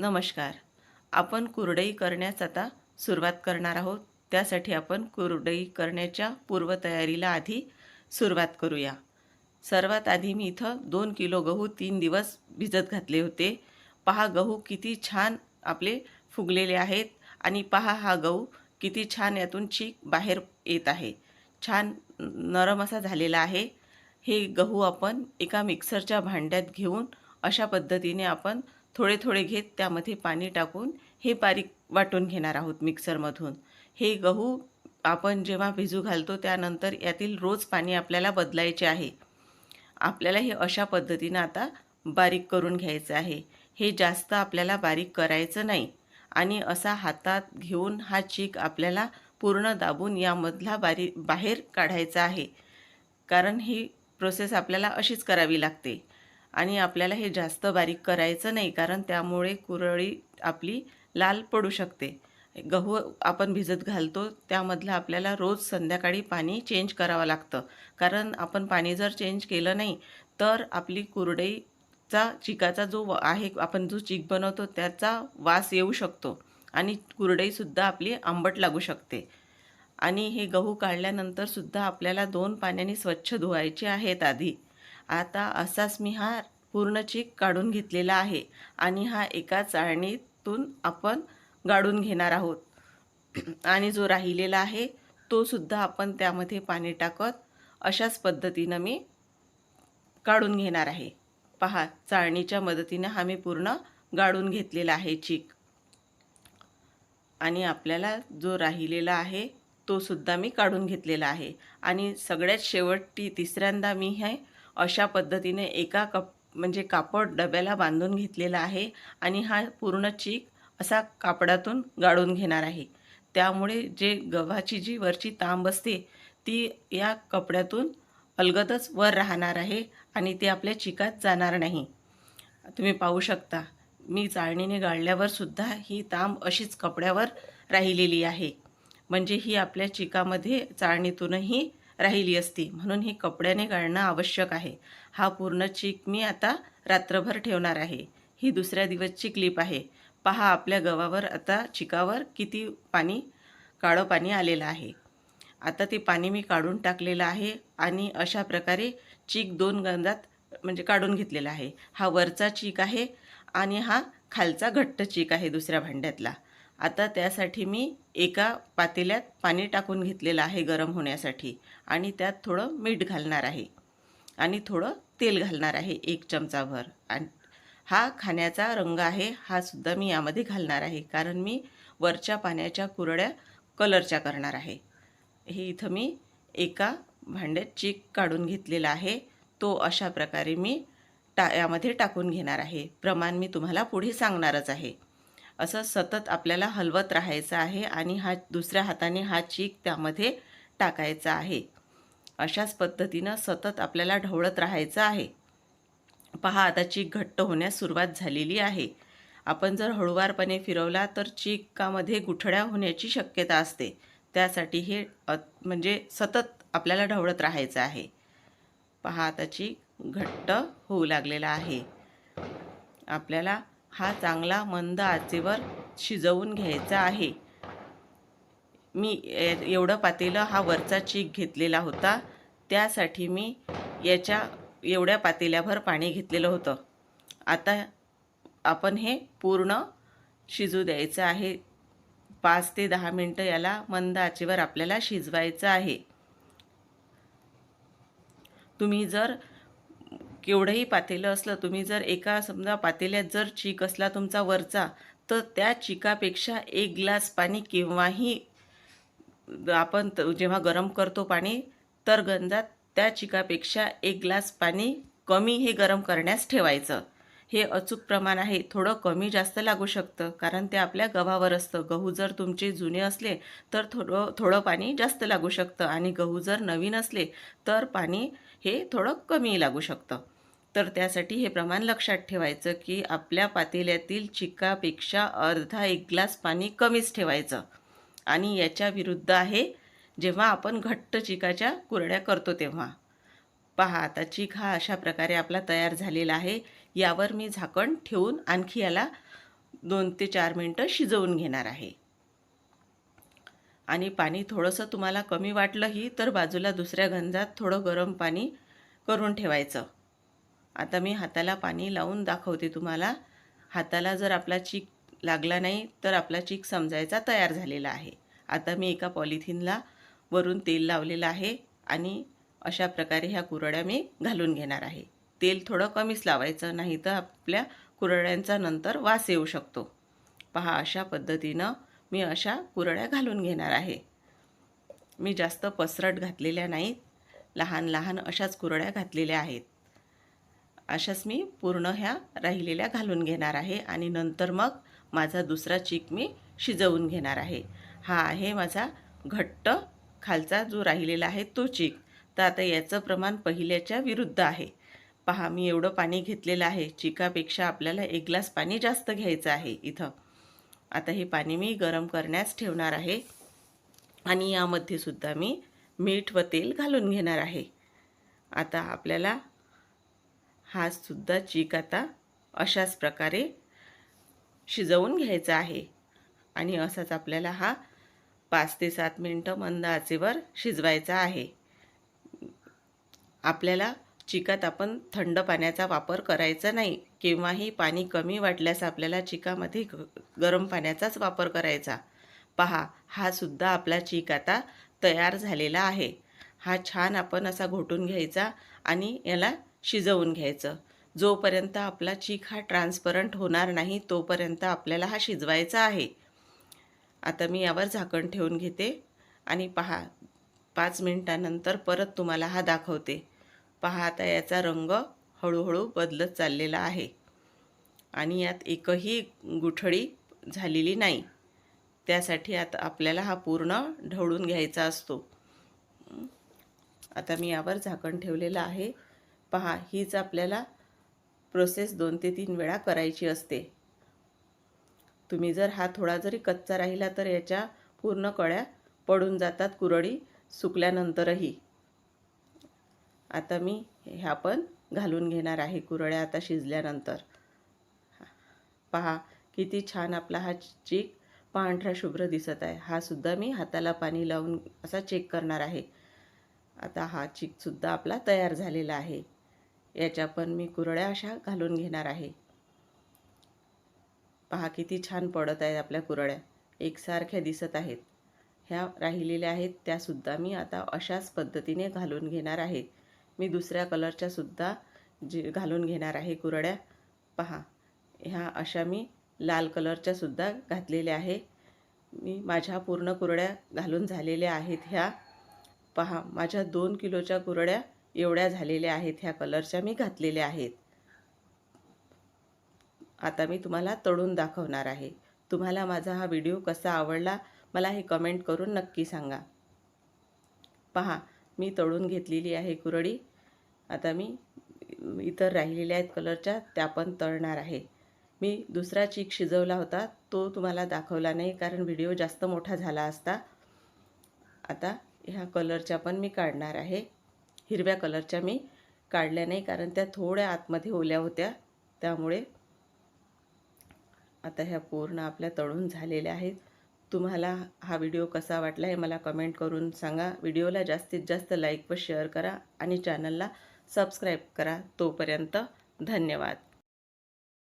नमस्कार. आपण कुरडई करण्यास आता सुरुवात करणार आहोत. त्यासाठी आपण कुरडई करण्याच्या पूर्वतयारीला आधी सुरुवात करूया. सर्वात आधी मी इथं दोन किलो गहू तीन दिवस भिजत घातले होते. पहा गहू किती छान आपले फुगलेले आहेत आणि पहा हा गहू किती छान यातून चीक बाहेर येत आहे. छान नरम असा झालेला आहे. हे गहू आपण एका मिक्सरच्या भांड्यात घेऊन अशा पद्धतीने आपण थोडे थोडे घेत त्यामध्ये पाणी टाकून हे बारीक वाटून घेणार आहोत मिक्सरमधून. हे गहू आपण जेव्हा भिजू घालतो त्यानंतर यातील रोज पाणी आपल्याला बदलायचे आहे. आपल्याला हे अशा पद्धतीनं आता बारीक करून घ्यायचं आहे. हे जास्त आपल्याला बारीक करायचं नाही आणि असा हातात घेऊन हा चीक आपल्याला पूर्ण दाबून यामधला बारी बाहेर काढायचा आहे. कारण ही प्रोसेस आपल्याला अशीच करावी लागते. आणि आपल्याला हे जास्त बारीक करायचं नाही कारण त्यामुळे कुरळी आपली लाल पडू शकते. गहू आपण भिजत घालतो त्यामधलं आपल्याला रोज संध्याकाळी पाणी चेंज करावं लागतं. कारण आपण पाणी जर चेंज केलं नाही तर आपली कुरडईचा चिकाचा जो व- आहे आपण जो चीक बनवतो त्याचा वास येऊ शकतो आणि कुरडईसुद्धा आपली आंबट लागू शकते. आणि हे गहू काढल्यानंतरसुद्धा आपल्याला दोन पाण्याने स्वच्छ धुवायचे आहेत आधी. आता असाच मी हा पूर्ण चीक काढून घेतलेला आहे आणि हा एका चाळणीतून आपण गाडून घेणार आहोत. आणि जो राहिलेला आहे तो सुद्धा आपण त्यामध्ये पाणी टाकत अशाच पद्धतीनं मी काढून घेणार आहे. पहा चाळणीच्या मदतीनं हा मी पूर्ण गाळून घेतलेला आहे चीक. आणि आपल्याला जो राहिलेला आहे तो सुद्धा मी काढून घेतलेला आहे. आणि सगळ्यात शेवटी तिसऱ्यांदा मी हे अशा पद्धतीने एका कप म्हणजे कापड डब्याला बांधून घेतलेला आहे आणि हा पूर्ण चीक असा कापडातून गाळून घेणार आहे. त्यामुळे जे गव्हाची जी वरची तांब असते ती या कपड्यातून अलगदच वर राहणार आहे आणि ती आपल्या चिकात जाणार नाही. तुम्ही पाहू शकता मी चाळणीने गाळल्यावर सुद्धा ही तांब अशीच कपड्यावर राहिलेली आहे. म्हणजे ही आपल्या चिकामध्ये चाळणीतूनही राहिली असती. म्हणून ही कपड्याने गाळणं आवश्यक आहे. हा पूर्ण चीक मी आता रात्रभर ठेवणार आहे. ही दुसऱ्या दिवसची क्लिप आहे. पहा आपल्या गव्हावर आता चिकावर किती पाणी काळं पाणी आलेलं आहे. आता ते पाणी मी काढून टाकलेलं आहे आणि अशा प्रकारे चीक दोन गंदात म्हणजे काढून घेतलेला आहे. हा वरचा चीक आहे आणि हा खालचा घट्ट चीक आहे दुसऱ्या भांड्यातला. आता त्यासाठी मी एका पातेल्यात पाणी टाकून घेतलेलं आहे गरम होण्यासाठी. आणि त्यात थोडं मीठ घालणार आहे. आणि थोडं तेल घालणार आहे एक चमचाभर. आणि हा खाण्याचा रंग आहे हा सुद्धा मी यामध्ये घालणार आहे. कारण मी वरच्या पाण्याच्या कुरड्या कलरच्या करणार आहे. हे इथं मी एका भांड्यात चीक काढून घेतलेला आहे. तो अशा प्रकारे मी टा यामध्ये टाकून घेणार आहे. प्रमाण मी तुम्हाला पुढे सांगणारच आहे. असं सतत आपल्याला हलवत राहायचं आहे आणि हा दुसऱ्या हाताने हा चीक त्यामध्ये टाकायचा आहे. अशाच पद्धतीनं सतत आपल्याला ढवळत राहायचं आहे. पहा आता चीक घट्ट होण्यास सुरुवात झालेली आहे. आपण जर हळूवारपणे फिरवला तर चिकामध्ये गुठड्या होण्याची शक्यता असते. त्यासाठी हे म्हणजे सतत आपल्याला ढवळत राहायचं आहे. पहा आता चीक घट्ट होऊ लागलेला आहे. आपल्याला हा चांगला मंद आचेवर शिजवून घ्यायचा आहे. मी ए- एवढं पातेलं हा वरचा चीक घेतलेला होता. त्यासाठी मी याच्या एवढ्या पातेल्याभर पाणी घेतलेलं होतं. आता आपण हे पूर्ण शिजू द्यायचं आहे. पाच ते दहा मिनटं याला मंद आचेवर आपल्याला शिजवायचं आहे. तुम्ही जर केवढंही पातेलं असलं तुम्ही जर एका समजा पातेल्यात जर चीक असला तुमचा वरचा तर त्या चिकापेक्षा एक ग्लास पाणी केव्हाही आपण जेव्हा गरम करतो पाणी तर गंजात त्या चिकापेक्षा एक ग्लास पाणी कमी हे गरम करण्यास ठेवायचं. हे अचूक प्रमाण आहे थोडं कमी जास्त लागू शकतं कारण ते आपल्या गव्हावर असतं. गहू जर तुमचे जुने असले तर थोडं थोडं पाणी जास्त लागू शकतं आणि गहू जर नवीन असले तर पाणी हे थोडं कमी लागू शकतं. तर त्यासाठी हे प्रमाण लक्षात ठेवायचं की आपल्या पातेल्यातील चिकापेक्षा अर्धा एक ग्लास पाणी कमीच ठेवायचं. आणि याच्या विरुद्ध आहे जेव्हा आपण घट्ट चिकाच्या कुरड्या करतो तेव्हा. पहा आता चिक हा अशा प्रकारे आपला तयार झालेला आहे. यावर मी झाकण ठेवून आणखी याला दोन ते चार मिनटं शिजवून घेणार आहे. आणि पाणी थोडंसं तुम्हाला कमी वाटलंही तर बाजूला दुसऱ्या गंजात थोडं गरम पाणी करून ठेवायचं. आता मी हाताला पाणी लावून दाखवते तुम्हाला. हाताला जर आपला चीक लागला नाही तर आपला चीक समजायचा तयार झालेला आहे. आता मी एका पॉलिथिनला वरून तेल लावलेलं आहे आणि अशा प्रकारे ह्या कुरड्या मी घालून घेणार आहे. तेल थोडं कमीच लावायचं नाही तर आपल्या कुरड्यांचा नंतर वास येऊ शकतो. पहा अशा पद्धतीनं मी अशा कुरड्या घालून घेणार आहे. मी जास्त पसरट घातलेल्या नाहीत. लहान लहान अशाच कुरड्या घातलेल्या आहेत. अशाच मी पूर्ण ह्या राहिलेल्या घालून घेणार आहे आणि नंतर मग माझा दुसरा चीक मी शिजवून घेणार आहे. हा आहे माझा घट्ट खालचा जो राहिलेला आहे तो चीक. तर आता याचं प्रमाण पहिल्याच्या विरुद्ध आहे. पहा मी एवढं पाणी घेतलेलं आहे. चिकापेक्षा आपल्याला एक ग्लास पाणी जास्त घ्यायचं आहे इथं. आता हे पाणी मी गरम करण्यास ठेवणार आहे. आणि यामध्ये सुद्धा मी मीठ व तेल घालून घेणार आहे. आता आपल्याला हा सुद्धा चीक आता अशाच प्रकारे शिजवून घ्यायचा आहे. आणि असाच आपल्याला हा पाच ते सात मिनटं मंद आचेवर शिजवायचा आहे. आपल्याला चिकात आपण थंड पाण्याचा वापर करायचा नाही. केव्हाही पाणी कमी वाटल्यास आपल्याला चिकामध्ये गरम पाण्याचाच वापर करायचा. पहा हा सुद्धा आपला चीक आता तयार झालेला आहे. हा छान आपण असा घोटून घ्यायचा आणि याला शिजवून घ्यायचं. जोपर्यंत आपला चीक हा ट्रान्सपरंट होणार नाही तोपर्यंत आपल्याला हा शिजवायचा आहे. आता मी यावर झाकण ठेवून घेते आणि पहा पाच मिनटानंतर परत तुम्हाला हा दाखवते. पहा आता याचा रंग हळूहळू बदलत चाललेला आहे. आणि यात एकही गुठळी झालेली नाही. त्यासाठी आता आपल्याला हा पूर्ण ढवळून घ्यायचा असतो. आता मी यावर झाकण ठेवलेलं आहे. पहा हीच आपल्याला प्रोसेस दोन ते तीन वेळा करायची असते. तुम्ही जर हा थोडा जरी कच्चा राहिला तर याच्या पूर्ण कळ्या पडून जातात कुरडी सुकल्यानंतरही. आता मी ह्या पण घालून घेणार आहे कुरड्या आता शिजल्यानंतर. पहा किती छान आपला हा चीक पांढरा शुभ्र दिसत आहे. हा सुद्धा मी हाताला पाणी लावून असा चेक करणार आहे. आता हा चीकसुद्धा आपला तयार झालेला आहे. याच्या पण मी कुरड्या अशा घालून घेणार आहे. पहा किती छान पडत आहेत आपल्या कुरळ्या एकसारख्या दिसत आहेत. ह्या राहिलेल्या आहेत त्यासुद्धा मी आता अशाच पद्धतीने घालून घेणार आहे. मी दुसऱ्या कलरच्यासुद्धा जे घालून घेणार आहे कुरड्या. पहा ह्या अशा मी लाल कलरच्यासुद्धा घातलेल्या आहे. मी माझ्या पूर्ण कुरड्या घालून झालेल्या आहेत ह्या. पहा माझ्या दोन किलोच्या कुरड्या एवढ्या झालेल्या आहेत ह्या कलरच्या मी घातलेल्या आहेत. आता मी तुम्हाला तळून दाखवणार आहे. तुम्हाला माझा हा व्हिडिओ कसा आवडला मला हे कमेंट करून नक्की सांगा. पहा मी तळून घेतलेली आहे कुरडी. आता मी इतर राहिलेल्या आहेत कलरच्या त्या पण तळणार आहे. मी दुसरा चीक शिजवला होता तो तुम्हाला दाखवला नाही कारण व्हिडिओ जास्त मोठा झाला असता. आता ह्या कलरच्या पण मी काढणार आहे. हिरव्या कलरच्या मी काढल्या नाही कारण त्या थोड्या आतमध्ये ओल्या होत्या. त्यामुळे आता ह्या पूर्ण आपल्या तळून झालेल्या आहेत. तुम्हाला हा व्हिडिओ कसा वाटला हे मला कमेंट करून सांगा. व्हिडिओला जास्तीत जास्त लाईक व शेअर करा आणि चॅनलला सबस्क्राईब करा. तोपर्यंत धन्यवाद.